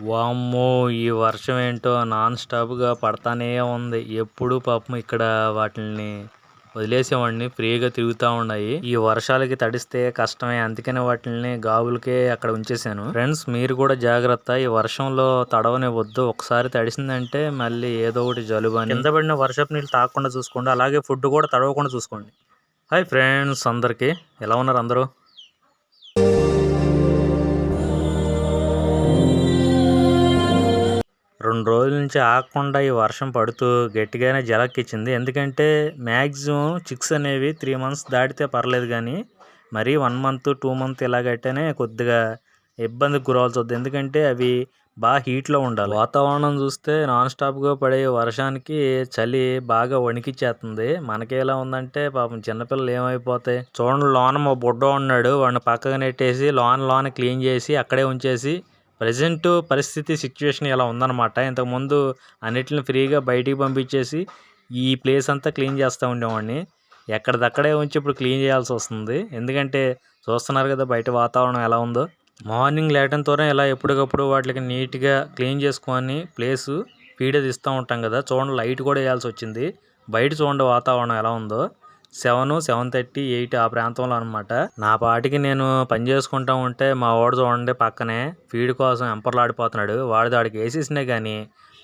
వామ్మో ఈ వర్షం ఏంటో నాన్ స్టాప్గా పడతానే ఉంది. ఎప్పుడు పాపం ఇక్కడ వాటిని వదిలేసేవాడిని ఫ్రీగా తిరుగుతూ ఉన్నాయి ఈ వర్షాలకి తడిస్తే కష్టమే. అందుకని వాటిని గాబులకే అక్కడ ఉంచేసాను ఫ్రెండ్స్ మీరు కూడా జాగ్రత్త. ఈ వర్షంలో తడవనివ్వద్దు. ఒకసారి తడిసిందంటే మళ్ళీ ఏదో ఒకటి జలుబు అని కింద పడిన వర్షపు నీళ్ళు తాగకుండా చూసుకోండి. అలాగే ఫుడ్ కూడా తడవకుండా చూసుకోండి. హాయ్ ఫ్రెండ్స్ అందరికీ. ఎలా ఉన్నారు అందరూ? రెండు రోజుల నుంచి ఆగకుండా ఈ వర్షం పడుతూ గట్టిగానే జలక్కిచ్చింది. ఎందుకంటే మ్యాక్సిమం చిక్స్ అనేవి త్రీ మంత్స్ దాటితే పర్లేదు కానీ మరీ వన్ మంత్ టూ మంత్ ఇలాగైతేనే కొద్దిగా ఇబ్బందికి గురవలసి వద్దు. ఎందుకంటే అవి బాగా హీట్లో ఉండాలి. వాతావరణం చూస్తే నాన్ స్టాప్గా పడే వర్షానికి చలి బాగా వణికిచ్చేస్తుంది మనకి ఎలా ఉందంటే పాపం చిన్నపిల్లలు ఏమైపోతాయి చూడండి లోన మా బుడ్డ ఉన్నాడు. వాడిని పక్కకు నెట్టేసి లోన లోన క్లీన్ చేసి అక్కడే ఉంచేసి ప్రజెంట్ పరిస్థితి సిచ్యువేషన్ ఇలా ఉందన్నమాట. ఇంతకుముందు అన్నిటిని ఫ్రీగా బయటికి పంపించేసి ఈ ప్లేస్ అంతా క్లీన్ చేస్తూ ఉండేవాడిని. ఎక్కడిదక్కడే ఉంచి ఇప్పుడు క్లీన్ చేయాల్సి వస్తుంది. ఎందుకంటే చూస్తున్నారు కదా బయట వాతావరణం ఎలా ఉందో. మార్నింగ్ లేవడంతోనే ఇలా ఎప్పటికప్పుడు వాటికి నీట్గా క్లీన్ చేసుకొని ప్లేసు ఫీడ్ ఇస్తూ ఉంటాం కదా. చూడండి లైట్ కూడా వేయాల్సి వచ్చింది. బయట చూడండి వాతావరణం ఎలా ఉందో. సెవెన్ సెవెన్ థర్టీ ఎయిట్ ఆ ప్రాంతంలో అనమాట నా పాటికి నేను పని చేసుకుంటా ఉంటే మా వాడు చూడండి పక్కనే ఫీడ్ కోసం ఎంపర్లాడిపోతున్నాడు. వాడి దాడికి వేసేసినా కానీ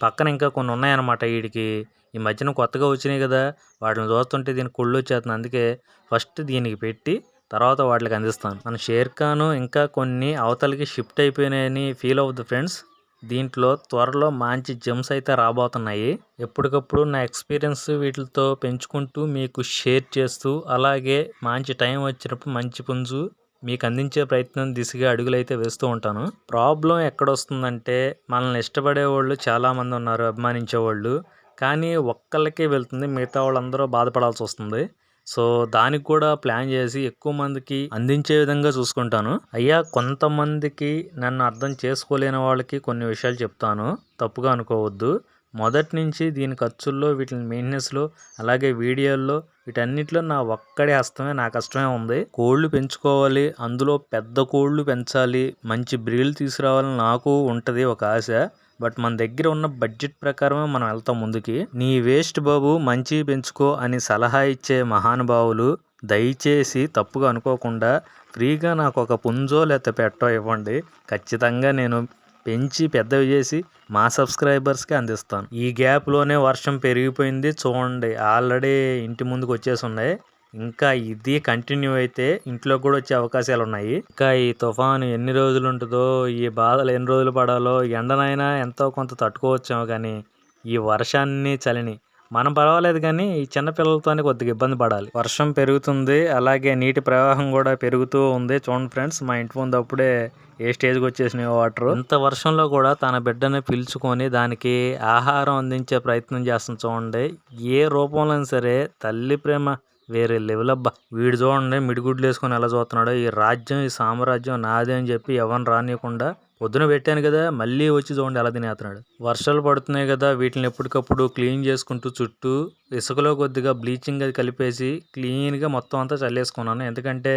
పక్కన ఇంకా కొన్ని ఉన్నాయన్నమాట వీడికి ఈ మధ్యన కొత్తగా వచ్చినాయి కదా వాటిని చూస్తుంటే దీనికి కుళ్ళు వచ్చేస్తుంది. అందుకే ఫస్ట్ దీనికి పెట్టి తర్వాత వాటికి అందిస్తాను. మన షేర్ ఖాన్ ఇంకా కొన్ని అవతలకి షిఫ్ట్ అయిపోయినాయని ఫీల్ అవుద్ది ఫ్రెండ్స్. దీంట్లో త్వరలో మంచి జెమ్స్ అయితే రాబోతున్నాయి. ఎప్పటికప్పుడు నా ఎక్స్పీరియన్స్ వీటితో పెంచుకుంటూ మీకు షేర్ చేస్తూ అలాగే మంచి టైం వచ్చినప్పుడు మంచి పుంజు మీకు అందించే ప్రయత్నం దిశగా అడుగులైతే వేస్తూ ఉంటాను. ప్రాబ్లం ఎక్కడొస్తుందంటే మనల్ని ఇష్టపడే వాళ్ళు చాలామంది ఉన్నారు అభిమానించే వాళ్ళు కానీ ఒక్కళ్ళకే వెళ్తుంది మిగతా వాళ్ళందరూ బాధపడాల్సి వస్తుంది. సో దానికి కూడా ప్లాన్ చేసి ఎక్కువ మందికి అందించే విధంగా చూసుకుంటాను. అయ్యా కొంతమందికి నన్ను అర్థం చేసుకోలేని వాళ్ళకి కొన్ని విషయాలు చెప్తాను. తప్పుగా అనుకోవద్దు. మొదటి నుంచి దీని ఖర్చుల్లో వీటిని మెయింటెనెన్స్లో అలాగే వీడియోల్లో వీటన్నిటిలో నా ఒక్కడే హస్తమే నా కష్టమే ఉంది. కోళ్ళు పెంచుకోవాలి అందులో పెద్ద కోళ్ళు పెంచాలి మంచి బ్రీలు తీసుకురావాలని నాకు ఉంటుంది ఒక ఆశ. బట్ మన దగ్గర ఉన్న బడ్జెట్ ప్రకారమే మనం వెళ్తాం ముందుకి. నీ వేస్ట్ బాబు మంచి పెంచుకో అని సలహా ఇచ్చే మహానుభావులు దయచేసి తప్పుగా అనుకోకుండా ఫ్రీగా నాకు ఒక పుంజో లేకపోతే పెట్టో ఇవ్వండి. ఖచ్చితంగా నేను పెంచి పెద్దవి చేసి మా సబ్స్క్రైబర్స్కి అందిస్తాను. ఈ గ్యాప్లోనే వర్షం పెరిగిపోయింది. చూడండి ఆల్రెడీ ఇంటి ముందుకు వచ్చేసి ఉన్నాయి. ఇంకా ఇది కంటిన్యూ అయితే ఇంట్లో కూడా వచ్చే అవకాశాలు ఉన్నాయి. ఇంకా ఈ తుఫాను ఎన్ని రోజులు ఉంటుందో ఈ బాధలు ఎన్ని రోజులు పడాలో ఎండనైనా ఎంతో కొంత తట్టుకోవచ్చేమో కానీ ఈ వర్షాన్ని చలిని మనం పర్వాలేదు కానీ ఈ చిన్నపిల్లలతోనే కొద్దిగా ఇబ్బంది పడాలి. వర్షం పెరుగుతుంది అలాగే నీటి ప్రవాహం కూడా పెరుగుతూ ఉంది. చూడండి ఫ్రెండ్స్ మా ఇంటి ముందు అప్పుడే ఏ స్టేజ్కి వచ్చేసినాయి వాటర్. ఇంత వర్షంలో కూడా తన బిడ్డని పిలుచుకొని దానికి ఆహారం అందించే ప్రయత్నం చేస్తుంది చూడండి. ఏ రూపంలో సరే తల్లి ప్రేమ వేరే లెవెల్ అబ్బా. వీడు చూడండి మిడిగుడ్లు వేసుకొని ఎలా చూస్తున్నాడు ఈ రాజ్యం ఈ సామ్రాజ్యం నాదే అని చెప్పి ఎవరిని రానియకుండా పొద్దున పెట్టాను కదా మళ్ళీ వచ్చి చూడండి ఎలా తినేస్తున్నాడు. వర్షాలు పడుతున్నాయి కదా వీటిని ఎప్పటికప్పుడు క్లీన్ చేసుకుంటూ చుట్టూ ఇసుకలో కొద్దిగా బ్లీచింగ్ అది కలిపేసి క్లీన్గా మొత్తం అంతా చల్లేసుకున్నాను. ఎందుకంటే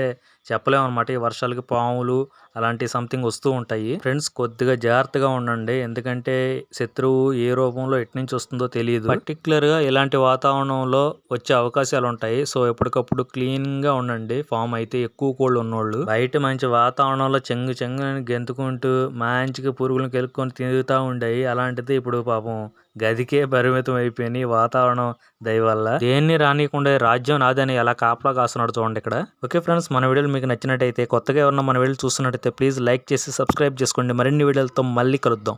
చెప్పలేము అనమాట ఈ వర్షాలకి పాములు అలాంటి సంథింగ్ వస్తూ ఉంటాయి. ఫ్రెండ్స్ కొద్దిగా జాగ్రత్తగా ఉండండి. ఎందుకంటే శత్రువు ఏ రూపంలో ఎటు నుంచి వస్తుందో తెలియదు పర్టికులర్గా ఇలాంటి వాతావరణంలో వచ్చే అవకాశాలు ఉంటాయి సో ఎప్పటికప్పుడు క్లీన్గా ఉండండి. ఫామ్ అయితే ఎక్కువ కోళ్ళు ఉన్నోళ్ళు. బయట మంచి వాతావరణంలో చెంగు చెంగు గెంతుకుంటూ మంచిగా పురుగులను కెలుక్కొని తిరుగుతూ ఉండేవి అలాంటిది ఇప్పుడు పాపం గదికే పరిమితం అయిపోయినాయి వాతావరణం దయ వల్ల దేన్ని రానికుండా రాజ్యం నాదని ఎలా కాపలా కాస్తున్నాడు చూడండి ఇక్కడ. ఓకే ఫ్రెండ్స్ మన వీడియోలు మీకు నచ్చినట్టయితే కొత్తగా ఎవరన్నా మన వీడియోలు చూస్తున్నట్టయితే ప్లీజ్ లైక్ చేసి సబ్స్క్రైబ్ చేసుకోండి. మరిన్ని వీడియోలతో మళ్ళీ కలుద్దాం.